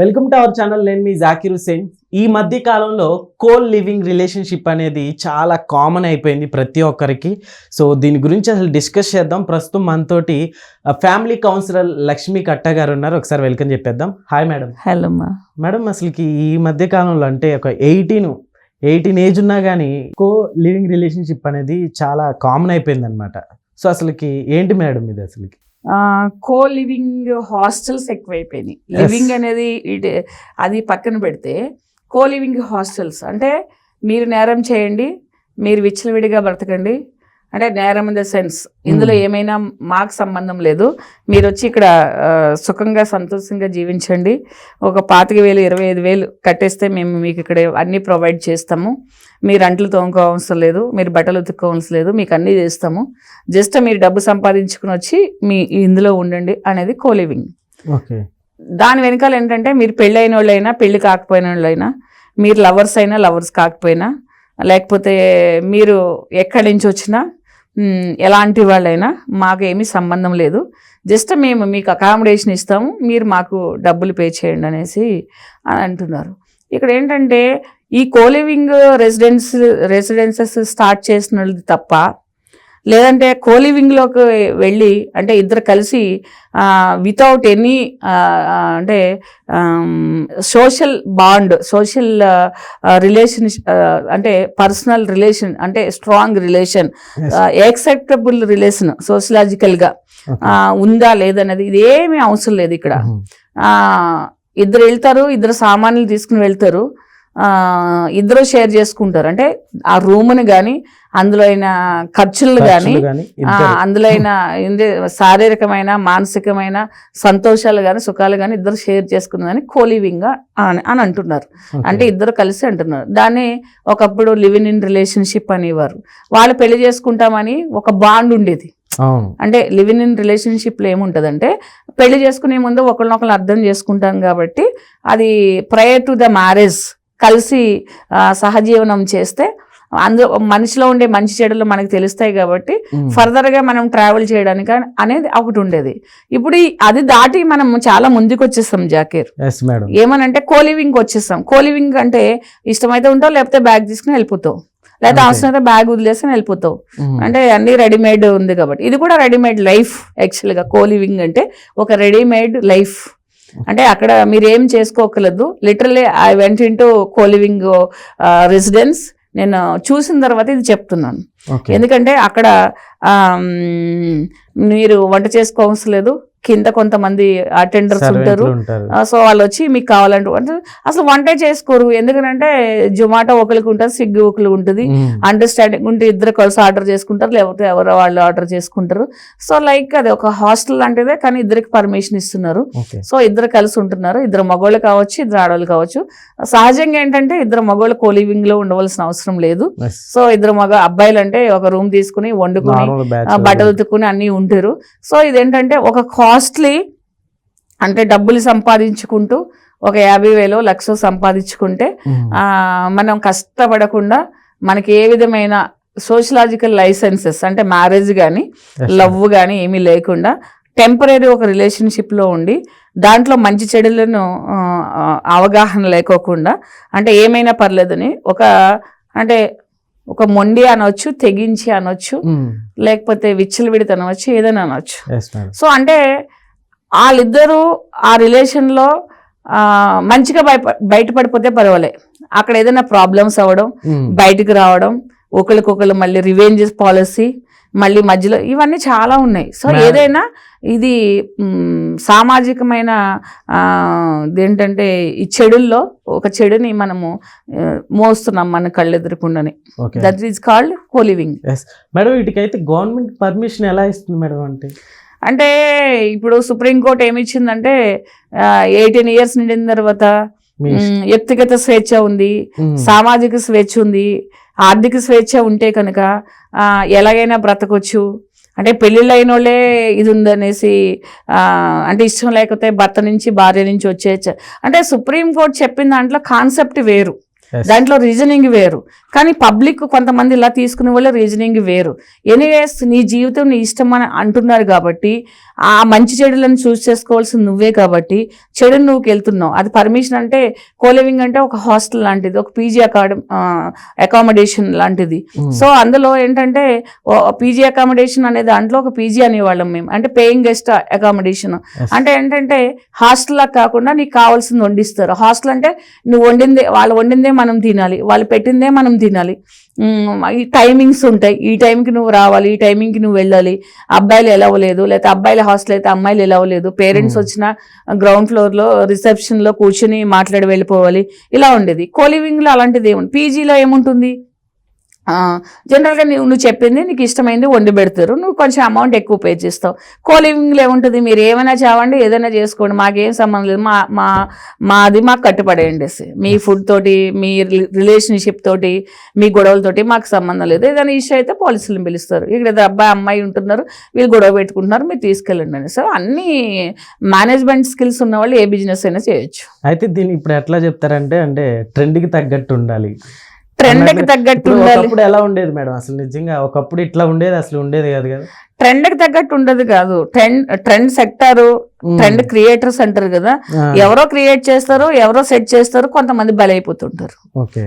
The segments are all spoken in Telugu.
వెల్కమ్ టు అవర్ ఛానల్ నేను మీ జాకిర్ హుసేన్ ఈ మధ్య కాలంలో కోల్ లివింగ్ రిలేషన్షిప్ అనేది చాలా కామన్ అయిపోయింది ప్రతి ఒక్కరికి. సో దీని గురించి అసలు డిస్కస్ చేద్దాం. ప్రస్తుతం మనతోటి ఫ్యామిలీ కౌన్సిలర్ లక్ష్మీ కట్ట గారు ఉన్నారు. ఒకసారి వెల్కమ్ చెప్పేద్దాం. హాయ్ మేడం హలో అమ్మా మేడం అసలుకి ఈ మధ్య కాలంలో అంటే ఒక ఎయిటీన్ ఎయిటీన్ ఏజ్ ఉన్నా కానీ కో లివింగ్ రిలేషన్షిప్ అనేది చాలా కామన్ అయిపోయింది అనమాట సో అసలుకి ఏంటి మేడం ఇది అసలుకి? కో లివింగ్ హాస్టల్స్ ఎక్కువైపోయినాయి. లివింగ్ అనేది అది పక్కన పెడితే కో లివింగ్ హాస్టల్స్ అంటే మీరు నేరం చేయండి మీరు విచ్చలవిడిగా బ్రతకండి అంటే నేరం ఇన్ ద సెన్స్. ఇందులో. ఏమైనా మాకు సంబంధం లేదు. మీరు వచ్చి ఇక్కడ సుఖంగా సంతోషంగా జీవించండి. ఒక పాతిక వేలు ఇరవై ఐదు వేలు కట్టేస్తే మేము మీకు ఇక్కడ అన్నీ ప్రొవైడ్ చేస్తాము. మీరు అంట్లు తోముకో అవసరం లేదు మీరు బట్టలు ఉతుక్కోవలసిన లేదు మీకు అన్నీ చేస్తాము. జస్ట్ మీరు డబ్బు సంపాదించుకుని వచ్చి మీ ఇందులో ఉండండి అనేది కో లివింగ్ ఓకే. దాని వెనకాల ఏంటంటే మీరు పెళ్ళి అయిన వాళ్ళైనా పెళ్ళి కాకపోయిన వాళ్ళైనా మీరు లవర్స్ అయినా లవర్స్ కాకపోయినా లేకపోతే మీరు ఎక్కడి నుంచి వచ్చినా ఎలాంటి వాళ్ళైనా మాకు ఏమీ సంబంధం లేదు. జస్ట్ మేము మీకు అకామిడేషన్ ఇస్తాము మీరు మాకు డబ్బులు పే చేయండి అనేసి అని అంటున్నారు. ఇక్కడ ఏంటంటే ఈ కోలివింగ్ రెసిడెన్స్ రెసిడెన్సెస్ స్టార్ట్ చేసిన తప్ప లేదంటే కోలివింగ్లోకి వెళ్ళి అంటే ఇద్దరు కలిసి వితౌట్ ఎనీ అంటే సోషల్ బాండ్ సోషల్ రిలేషన్ అంటే పర్సనల్ రిలేషన్ అంటే స్ట్రాంగ్ రిలేషన్ యాక్సెప్టబుల్ రిలేషన్ సోషలాజికల్గా ఉందా లేదన్నది ఇది ఏమీ అవసరం లేదు ఇక్కడ. ఆ, ఇద్దరు వెళ్తారు ఇద్దరు సామాన్లు తీసుకుని వెళ్తారు ఆ, ఇద్దరు షేర్ చేసుకుంటారు. అంటే ఆ రూమ్ని కానీ అందులో అయిన ఖర్చులు కానీ. అందులో అయిన శారీరకమైన మానసికమైన సంతోషాలు కానీ సుఖాలు కానీ ఇద్దరు షేర్ చేసుకున్నదని కోలివింగ్ అని అని అంటున్నారు. అంటే ఇద్దరు కలిసి అంటున్నారు. దాన్ని ఒకప్పుడు లివింగ్ ఇన్ రిలేషన్షిప్ అనేవారు. వాళ్ళు పెళ్ళి చేసుకుంటామని ఒక బాండ్ ఉండేది. అంటే లివింగ్ ఇన్ రిలేషన్షిప్లో ఏముంటుందంటే పెళ్ళి చేసుకునే ముందు ఒకరినొకరు అర్థం చేసుకుంటాం కాబట్టి అది ప్రయర్ టు ద మ్యారేజ్ కలిసి సహజీవనం చేస్తే అందులో మనిషిలో ఉండే మంచి చెడులు మనకు తెలుస్తాయి కాబట్టి ఉమ్. ఫర్దర్గా మనం ట్రావెల్ చేయడానికి అన్- అనేది ఒకటి ఉండేది. ఇప్పుడు అది దాటి మనం చాలా ముందుకు వచ్చేస్తాం జాకీర్ ఏమనంటే కోలివింగ్ వచ్చేస్తాం. కోలివింగ్ అంటే ఇష్టమైతే ఉంటావు లేకపోతే బ్యాగ్ తీసుకుని వెళ్ళిపోతావు. లేకపోతే Okay. అవసరం అయితే బ్యాగ్ వదిలేసి వెళ్ళిపోతావు. అంటే అన్ని రెడీమేడ్ ఉంది కాబట్టి. ఇది కూడా రెడీమేడ్ లైఫ్ యాక్చువల్గా. కోలివింగ్ అంటే ఒక రెడీమేడ్ లైఫ్. అంటే అక్కడ మీరు ఏం చేసుకోకలేదు literally I went into coliving residence. నేను చూసిన తర్వాత ఇది చెప్తున్నాను. ఎందుకంటే అక్కడ మీరు వంట చేసుకోవసరం లేదు కింద కొంతమంది అటెండర్స్ ఉంటారు. సో వాళ్ళు వచ్చి మీకు కావాలంటే అంటే అసలు వంటే చేసుకోరు. ఎందుకంటే జొమాటో ఒకరికి ఉంటుంది స్విగ్గీ ఒకరికి ఉంటుంది. అండర్స్టాండింగ్ ఉంటే ఇద్దరు కలిసి ఆర్డర్ చేసుకుంటారు లేకపోతే ఎవరో వాళ్ళు ఆర్డర్ చేసుకుంటారు. సో లైక్ అది ఒక హాస్టల్ లాంటిదే కానీ ఇద్దరికి పర్మిషన్ ఇస్తున్నారు. సో ఇద్దరు కలిసి ఉంటున్నారు. ఇద్దరు మగవాళ్ళు కావచ్చు ఇద్దరు ఆడవాళ్ళు కావచ్చు. సహజంగా ఏంటంటే ఇద్దరు మగవాళ్ళు కోలివింగ్లో ఉండవలసిన అవసరం లేదు. సో ఇద్దరు మగ అబ్బాయిలు అంటే ఒక రూమ్ తీసుకుని వండుకుని బట్టలు ఉతుక్కుని అన్నీ ఉంటారు. సో ఇదేంటంటే ఒక కాస్ట్లీ అంటే డబ్బులు సంపాదించుకుంటూ ఒక యాభై వేలు లక్ష సంపాదించుకుంటే మనం కష్టపడకుండా మనకి ఏ విధమైన సోషలాజికల్ లైసెన్సెస్ అంటే మ్యారేజ్ కానీ లవ్ కానీ ఏమీ లేకుండా టెంపరీ ఒక రిలేషన్షిప్లో ఉండి దాంట్లో మంచి చెడులను అవగాహన లేకోకుండా అంటే ఏమైనా పర్లేదని ఒక అంటే ఒక మొండి అనొచ్చు తెగించి అనొచ్చు ఉమ్. లేకపోతే విచ్చలవిడిత అనవచ్చు ఏదైనా అనొచ్చు మేడం సో అంటే వాళ్ళిద్దరూ ఆ రిలేషన్లో మంచిగా బయట బయటపడిపోతే పర్వాలే అక్కడ ఏదైనా ప్రాబ్లమ్స్ అవ్వడం. బయటికి రావడం ఒకరికొకరు మళ్ళీ రివెంజెస్ పాలసీ మళ్ళీ మధ్యలో ఇవన్నీ చాలా ఉన్నాయి. సో ఏదైనా ఇది సామాజికమైన ఇదేంటంటే ఈ చెడుల్లో ఒక చెడుని మనము మోస్తున్నాం మన కళ్ళెదురకుండానే. That is called coliving madam వీటికైతే government permission ఎలా ఇస్తుంది మేడం అంటే? అంటే ఇప్పుడు సుప్రీంకోర్టు ఏమి ఇచ్చిందంటే ఎయిటీన్ ఇయర్స్ నిండిన తర్వాత వ్యక్తిగత స్వేచ్ఛ ఉంది. సామాజిక స్వేచ్ఛ ఉంది ఆర్థిక స్వేచ్ఛ ఉంటే కనుక ఎలాగైనా బ్రతకొచ్చు. అంటే పెళ్ళిళ్ళు అయిన వాళ్ళే ఇది ఉందనేసి అంటే ఇష్టం లేకపోతే భర్త నుంచి భార్య నుంచి వచ్చే అంటే సుప్రీంకోర్టు చెప్పిన దాంట్లో కాన్సెప్ట్ వేరు. దాంట్లో రీజనింగ్ వేరు. కానీ పబ్లిక్ కొంతమంది ఇలా తీసుకునే వాళ్ళ రీజనింగ్ వేరు. ఎనీవేస్ నీ జీవితం నీ ఇష్టం అని అంటున్నారు కాబట్టి ఆ మంచి చెడులను చూస్ చేసుకోవాల్సింది నువ్వే కాబట్టి చెడుని నువ్వు వెళ్తున్నావు అది పర్మిషన్ అంటే కోలివింగ్ అంటే ఒక హాస్టల్ లాంటిది ఒక పీజీ అకాడమ్ అకామిడేషన్ లాంటిది. సో అందులో ఏంటంటే పీజీ అకామిడేషన్ అనే దాంట్లో ఒక పీజీ అనేవాళ్ళం మేము. అంటే పేయింగ్ గెస్ట్ అకామిడేషన్. అంటే ఏంటంటే హాస్టల్ లా కాకుండా నీకు కావాల్సింది వండిస్తారు. హాస్టల్ అంటే నువ్వు వండిందే వాళ్ళు వండిందే మనం తినాలి వాళ్ళు పెట్టిందే మనం తినాలి. ఈ టైమింగ్స్ ఉంటాయి. ఈ టైంకి నువ్వు రావాలి ఈ టైమింగ్కి నువ్వు వెళ్ళాలి. అబ్బాయిలు ఎలవలేదు లేకపోతే అబ్బాయిల హాస్టల్ అయితే అమ్మాయిలు ఎలవలేదు పేరెంట్స్ Hmm. వచ్చిన గ్రౌండ్ ఫ్లోర్లో రిసెప్షన్లో కూర్చుని మాట్లాడి వెళ్ళిపోవాలి. ఇలా ఉండేది. కోలివింగ్లో అలాంటిది ఏముంది? పీజీలో ఏముంటుంది? జనరల్గా నువ్వు నువ్వు చెప్పింది నీకు ఇష్టమైంది వండి పెడతారు. నువ్వు కొంచెం అమౌంట్ ఎక్కువ పే చేస్తావు. కోలివింగ్లో ఏముంటుంది? మీరు ఏమైనా చావండి ఏదైనా చేసుకోండి. మాకేం సంబంధం లేదు. మా మా మాది మాకు కట్టుపడేయండి మీ ఫుడ్ తోటి మీ రిలేషన్షిప్ తోటి మీ గొడవలతోటి మాకు సంబంధం లేదు. ఏదైనా ఇష్యూ అయితే పోలీసులను పిలుస్తారు. ఇక్కడ అబ్బాయి అమ్మాయి ఉంటున్నారు. వీళ్ళు గొడవ పెట్టుకుంటున్నారు. మీరు తీసుకెళ్ళండి అని సో అన్ని మేనేజ్మెంట్ స్కిల్స్ ఉన్న వాళ్ళు ఏ బిజినెస్ అయినా చేయొచ్చు. అయితే దీన్ని ఇప్పుడు ఎట్లా చెప్తారంటే అంటే ట్రెండ్కి తగ్గట్టు ఉండాలి. ట్రెండ్కి తగ్గట్టు ఒకప్పుడు ఎలా ఉండేది మేడం? అసలు నిజంగా ఒకప్పుడు ఇట్లా ఉండేది అసలు ఉండేది కాదు కదా. ట్రెండ్కి తగ్గట్టు ఉండదు కాదు. Trend trend sector. Trend creators అంటారు కదా. ఎవరో క్రియేట్ చేస్తారు ఎవరో సెట్ చేస్తారు కొంతమంది బలైపోతుంటారు.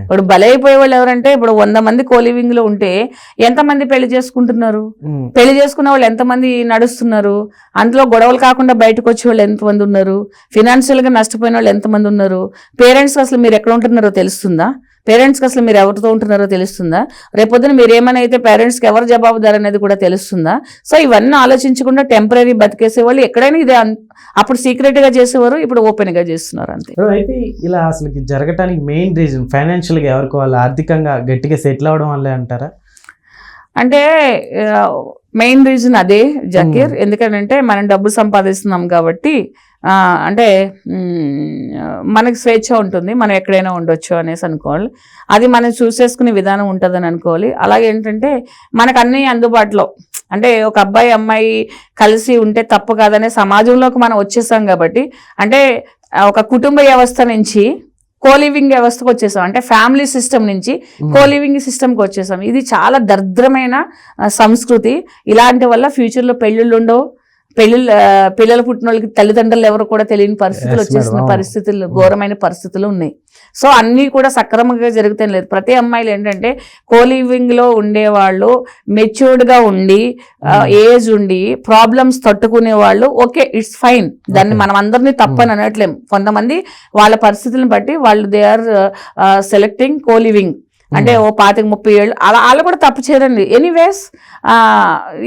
ఇప్పుడు బలైపోయే వాళ్ళు ఎవరంటే ఇప్పుడు వంద మంది కోలివింగ్లో ఉంటే ఎంతమంది పెళ్ళి చేసుకుంటున్నారు? ఉమ్, పెళ్ళి చేసుకున్న వాళ్ళు ఎంతమంది నడుస్తున్నారు? అందులో గొడవలు కాకుండా బయటకు వచ్చే వాళ్ళు ఎంతమంది ఉన్నారు? ఫినాన్షియల్గా నష్టపోయిన వాళ్ళు ఎంతమంది ఉన్నారు? పేరెంట్స్ అసలు మీరు ఎక్కడ ఉంటున్నారో తెలుస్తుందా? పేరెంట్స్కి అసలు మీరు ఎవరితో ఉంటున్నారో తెలుస్తుందా? రేపొద్దున మీరు ఏమైనా అయితే పేరెంట్స్కి ఎవరు జవాబుదారు అనేది కూడా తెలుస్తుందా? సో ఇవన్నీ ఆలోచించకుండా టెంపరీ బతికేసే వాళ్ళు ఎక్కడైనా ఇది అప్పుడు సీక్రెట్గా చేసేవారు ఇప్పుడు ఓపెన్గా చేస్తున్నారు అంతే. అయితే ఇలా అసలు జరగటానికి మెయిన్ రీజన్ ఫైనాన్షియల్గా ఎవరికి వాళ్ళు ఆర్థికంగా గట్టిగా సెటిల్ అవడం వల్లే అంటారా? అంటే మెయిన్ రీజన్ అదే జకీర్. ఎందుకంటే మనం డబ్బు సంపాదిస్తున్నాం కాబట్టి అంటే మనకి స్వేచ్ఛ ఉంటుంది మనం ఎక్కడైనా ఉండొచ్చు అనేసి అనుకోవాలి. అది మనం చూసేసుకునే విధానం ఉంటుందని అనుకోవాలి. అలాగే ఏంటంటే మనకు అన్నీ అందుబాటులో. అంటే ఒక అబ్బాయి అమ్మాయి కలిసి ఉంటే తప్పు కాదనే సమాజంలోకి మనం వచ్చేసాం కాబట్టి అంటే ఒక కుటుంబ వ్యవస్థ నుంచి కోలివింగ్ వ్యవస్థకు వచ్చేసాం. అంటే ఫ్యామిలీ సిస్టమ్ నుంచి కోలివింగ్ సిస్టమ్కి వచ్చేసాం. ఇది చాలా దరిద్రమైన సంస్కృతి. ఇలాంటి వల్ల ఫ్యూచర్లో పెళ్ళిళ్ళు ఉండవు. పెళ్ళిళ్ళు పిల్లలు పుట్టిన వాళ్ళకి తల్లిదండ్రులు ఎవరు కూడా తెలియని పరిస్థితులు వచ్చేసిన. పరిస్థితులు ఘోరమైన పరిస్థితులు ఉన్నాయి సో అన్నీ కూడా సక్రమంగా జరుగుతాయి లేదు ప్రతి అమ్మాయిలు ఏంటంటే కోలివింగ్లో ఉండేవాళ్ళు మెచ్యూర్డ్గా ఉండి Hmm. ఏజ్ ఉండి ప్రాబ్లమ్స్ తట్టుకునే వాళ్ళు ఓకే ఇట్స్ ఫైన్ దాన్ని. మనం అందరినీ తప్పని అనట్లేం కొంతమంది వాళ్ళ పరిస్థితులను బట్టి వాళ్ళు దే ఆర్ సెలెక్టింగ్ కోలివింగ్ అంటే ఓ పాతిక ముప్పై ఏళ్ళు. అలా వాళ్ళు కూడా తప్పు చేయరండి. ఎనీవేస్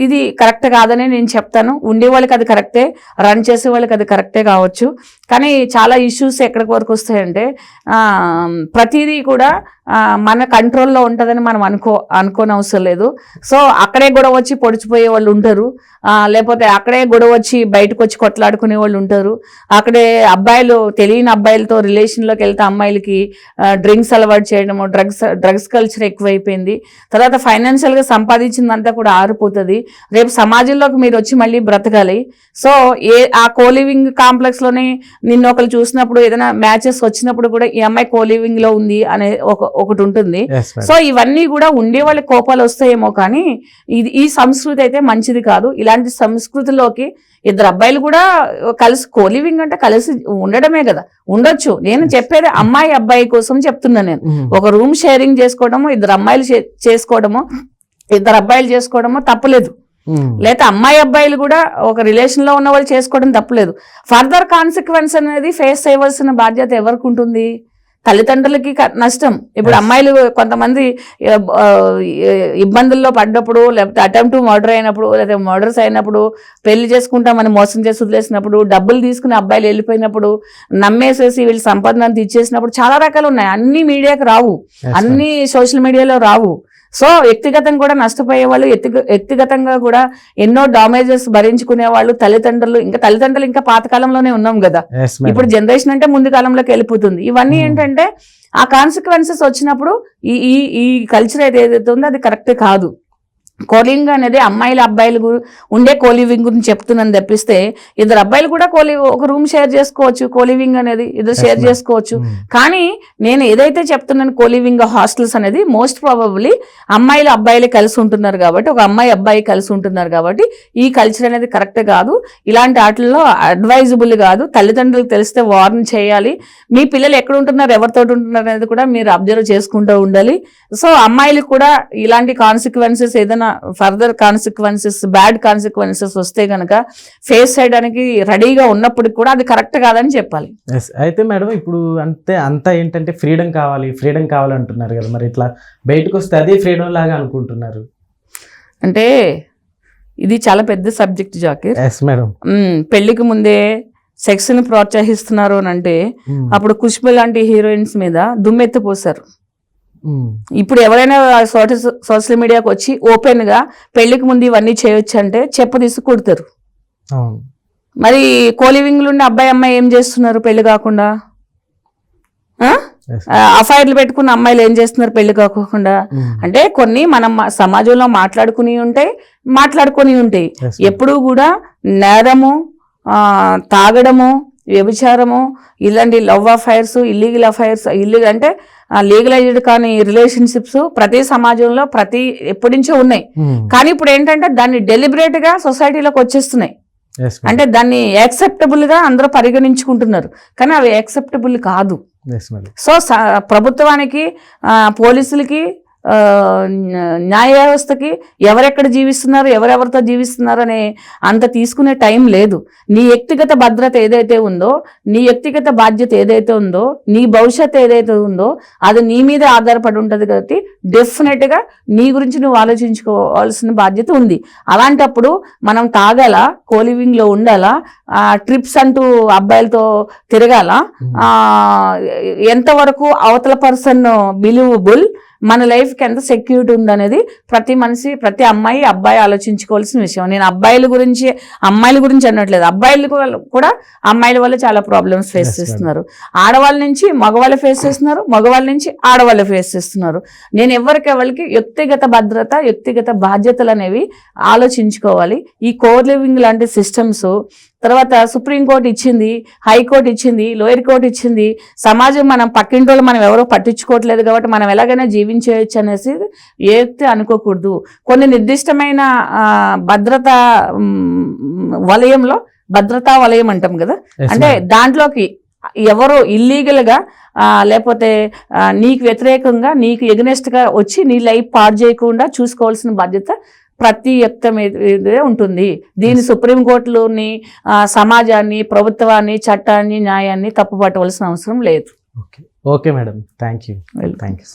ఇది కరెక్ట్ కాదని నేను చెప్తాను. ఉండే వాళ్ళకి అది కరెక్టే. రన్ చేసే వాళ్ళకి అది కరెక్టే కావచ్చు. కానీ చాలా ఇష్యూస్ ఎక్కడికి వరకు వస్తాయంటే ప్రతిదీ కూడా మన కంట్రోల్లో ఉంటుందని మనం అనుకో అనుకోని అవసరం లేదు. సో అక్కడే గొడవ వచ్చి పొడిచిపోయే వాళ్ళు ఉంటారు. లేకపోతే అక్కడే గొడవ వచ్చి బయటకు వచ్చి కొట్లాడుకునే వాళ్ళు ఉంటారు. అక్కడే అబ్బాయిలు తెలియని అబ్బాయిలతో రిలేషన్లోకి వెళ్తే అమ్మాయిలకి డ్రింక్స్ అలవాటు చేయడము డ్రగ్స్ డ్రగ్స్ కల్చర్ ఎక్కువైపోయింది. తర్వాత ఫైనాన్షియల్గా సంపాదించిందంతా కూడా ఆరిపోతుంది. రేపు సమాజంలోకి మీరు వచ్చి మళ్ళీ బ్రతకాలి. సో ఏ ఆ కోలివింగ్ కాంప్లెక్స్లోనే నిన్న ఒకరు చూసినప్పుడు ఏదైనా మ్యాచెస్ వచ్చినప్పుడు కూడా ఈ అమ్మాయి కోలివింగ్లో ఉంది అనే ఒక ఒకటి ఉంటుంది. సో ఇవన్నీ కూడా ఉండే వాళ్ళ కోపాలు వస్తాయేమో కానీ ఇది ఈ సంస్కృతి అయితే మంచిది కాదు. ఇలాంటి సంస్కృతిలోకి ఇద్దరు అబ్బాయిలు కూడా కలిసి కోలివింగ్ అంటే కలిసి ఉండడమే కదా. ఉండొచ్చు. నేను చెప్పేది అమ్మాయి అబ్బాయి కోసం చెప్తున్నా నేను. ఒక రూమ్ షేరింగ్ చేసుకోవడము ఇద్దరు అమ్మాయిలు చేసుకోవడము ఇద్దరు అబ్బాయిలు చేసుకోవడము తప్పలేదు. లేదా అమ్మాయి అబ్బాయిలు కూడా ఒక రిలేషన్లో ఉన్న వాళ్ళు చేసుకోవడం తప్పలేదు. ఫర్దర్ కాన్సిక్వెన్స్ అనేది ఫేస్ చేయవలసిన బాధ్యత ఎవరికి ఉంటుంది? తల్లిదండ్రులకి నష్టం. ఇప్పుడు. అమ్మాయిలు కొంతమంది ఇబ్బందుల్లో పడ్డప్పుడు లేకపోతే అటెంప్ట్ మర్డర్ అయినప్పుడు లేదా మర్డర్స్ అయినప్పుడు పెళ్ళి చేసుకుంటామని మోసం చేసి వదిలేసినప్పుడు డబ్బులు తీసుకుని అబ్బాయిలు వెళ్ళిపోయినప్పుడు నమ్మేసేసి వీళ్ళు సంపాదన అంతా ఇచ్చేసినప్పుడు చాలా రకాలు ఉన్నాయి. అన్ని మీడియాకి రావు. అన్ని సోషల్ మీడియాలో రావు. సో వ్యక్తిగతంగా కూడా నష్టపోయే వాళ్ళు వ్యక్తిగ- వ్యక్తిగతంగా కూడా ఎన్నో డామేజెస్ భరించుకునే వాళ్ళు తల్లిదండ్రులు ఇంకా తల్లిదండ్రులు ఇంకా పాతకాలంలోనే ఉన్నాం కదా. ఇప్పుడు జనరేషన్ అంటే ముందు కాలంలోకి వెళ్ళిపోతుంది ఇవన్నీ Hmm. ఏంటంటే ఆ కాన్సిక్వెన్సెస్ వచ్చినప్పుడు ఈ ఈ ఈ కల్చర్ ఏదైతే ఉందో అది కరెక్ట్ కాదు కోలివింగ్ అనేది అమ్మాయిల అబ్బాయిలు ఉండే కోలివింగ్ గురించి చెప్తున్నాను తప్పిస్తే ఇద్దరు అబ్బాయిలు కూడా కోలి ఒక రూమ్ షేర్ చేసుకోవచ్చు కోలివింగ్ అనేది ఇద్దరు షేర్. చేసుకోవచ్చు. ఉమ్. కానీ నేను ఏదైతే చెప్తున్నాను కోలివింగ్ హాస్టల్స్ అనేది మోస్ట్ ప్రాబబ్లీ అమ్మాయిలు అబ్బాయిలే కలిసి ఉంటున్నారు కాబట్టి ఒక అమ్మాయి అబ్బాయి కలిసి ఉంటున్నారు కాబట్టి ఈ కల్చర్ అనేది కరెక్ట్ కాదు. ఇలాంటి వాటిల్లో అడ్వైజబుల్ కాదు. తల్లిదండ్రులకు తెలిస్తే వార్న్ చేయాలి. మీ పిల్లలు ఎక్కడ ఉంటున్నారు ఎవరితో ఉంటున్నారు అనేది కూడా మీరు అబ్జర్వ్ చేసుకుంటూ ఉండాలి. సో అమ్మాయిలకు కూడా ఇలాంటి కాన్సిక్వెన్సెస్ ఏదైనా ఫర్దర్ కాన్సిక్వెన్సెస్ బ్యాడ్ కాన్సిక్వెన్సెస్ వస్తే కనుక ఫేస్ చేయడానికి రెడీగా ఉన్నప్పటికి కూడా అది కరెక్ట్ కాదని చెప్పాలి. అయితే మేడం ఇప్పుడు అంతే అంతా ఏంటంటే ఫ్రీడమ్ కావాలి ఫ్రీడమ్ కావాలంటున్నారు కదా. మరి ఇట్లా బయటకు వస్తే అదే ఫ్రీడమ్ లాగా అనుకుంటున్నారు. అంటే ఇది చాలా పెద్ద సబ్జెక్ట్ జాకిర్. మేడం పెళ్ళికి ముందే సెక్స్ని ప్రోత్సహిస్తున్నారు అని అంటే అప్పుడు కుష్బు లాంటి హీరోయిన్స్ మీద దుమ్మెత్తిపోసారు ఇప్పుడు ఎవరైనా సోషల్ సోషల్ మీడియాకి వచ్చి ఓపెన్గా పెళ్ళికి ముందు ఇవన్నీ చేయొచ్చు అంటే చెప్ప తీసి కొడతారు. అవును. మరి కోలివింగ్లు ఉండి అబ్బాయి అమ్మాయి ఏం చేస్తున్నారు పెళ్ళి కాకుండా. అఫైర్లు పెట్టుకున్న అమ్మాయిలు ఏం చేస్తున్నారు పెళ్ళి కాకుండా. అంటే కొన్ని మనం సమాజంలో మాట్లాడుకుని ఉంటాయి మాట్లాడుకొని ఉంటాయి. ఎప్పుడూ కూడా నేరము తాగడము వ్యభిచారము ఇలాంటి love affairs illegal affairs illegal అంటే లీగలైజ్డ్ కానీ రిలేషన్షిప్స్ ప్రతి సమాజంలో ప్రతి ఎప్పటి నుంచో ఉన్నాయి ఉమ్. కానీ ఇప్పుడు ఏంటంటే దాన్ని డెలిబరేట్గా సొసైటీలోకి వచ్చేస్తున్నాయి. అంటే దాన్ని యాక్సెప్టబుల్గా అందరూ పరిగణించుకుంటున్నారు కానీ అవి యాక్సెప్టబుల్ కాదు. సో ప్రభుత్వానికి పోలీసులకి న్యాయ వ్యవస్థకి ఎవరెక్కడ జీవిస్తున్నారు ఎవరెవరితో జీవిస్తున్నారు అనే అంత తీసుకునే టైం లేదు. నీ వ్యక్తిగత భద్రత ఏదైతే ఉందో నీ వ్యక్తిగత బాధ్యత ఏదైతే ఉందో నీ భవిష్యత్తు ఏదైతే ఉందో అది నీ మీద ఆధారపడి ఉంటుంది కాబట్టి డెఫినెట్గా నీ గురించి నువ్వు ఆలోచించుకోవాల్సిన బాధ్యత ఉంది. అలాంటప్పుడు మనం తాగాల కోలివింగ్లో ఉండాలా ట్రిప్స్ అంటూ అబ్బాయిలతో తిరగాల ఎంతవరకు అవతల పర్సన్ బిలీవబుల్ మన లైఫ్కి ఎంత సెక్యూరిటీ ఉందనేది ప్రతి మనిషి ప్రతి అమ్మాయి అబ్బాయి ఆలోచించుకోవాల్సిన విషయం. నేను అబ్బాయిల గురించి అమ్మాయిల గురించి అనట్లేదు. అబ్బాయిలు కూడా అమ్మాయిల వల్ల చాలా ప్రాబ్లమ్స్ ఫేస్. చేస్తున్నారు. ఆడవాళ్ళ నుంచి మగవాళ్ళు ఫేస్ చేస్తున్నారు మగవాళ్ళ నుంచి ఆడవాళ్ళు ఫేస్ చేస్తున్నారు. నేను ఎవరికి ఎవరికి వ్యక్తిగత భద్రత వ్యక్తిగత బాధ్యతలు అనేవి ఆలోచించుకోవాలి. ఈ కోర్ లివింగ్ లాంటి సిస్టమ్స్ తర్వాత సుప్రీంకోర్టు ఇచ్చింది హైకోర్టు ఇచ్చింది లోయర్ కోర్టు ఇచ్చింది. సమాజం మనం పక్కింటోళ్ళు మనం ఎవరో పట్టించుకోవట్లేదు కాబట్టి మనం ఎలాగైనా జీవించేయచ్చు అనేసి ఏతే అనుకోకూడదు. కొన్ని నిర్దిష్టమైన భద్రతా వలయంలో భద్రతా వలయం అంటాం కదా? అంటే. దాంట్లోకి ఎవరో ఇల్లీగల్గా లేకపోతే నీకు వ్యతిరేకంగా నీకు ఎగనెస్ట్గా వచ్చి నీ లైఫ్ పాడు చేయకుండా చూసుకోవాల్సిన బాధ్యత ప్రతి వ్యక్తి మీద ఉంటుంది. దీని సుప్రీంకోర్టులోని సమాజాన్ని ప్రభుత్వాన్ని చట్టాన్ని న్యాయాన్ని తప్పుపట్టవలసిన అవసరం లేదు. Okay okay madam thank you. Thank you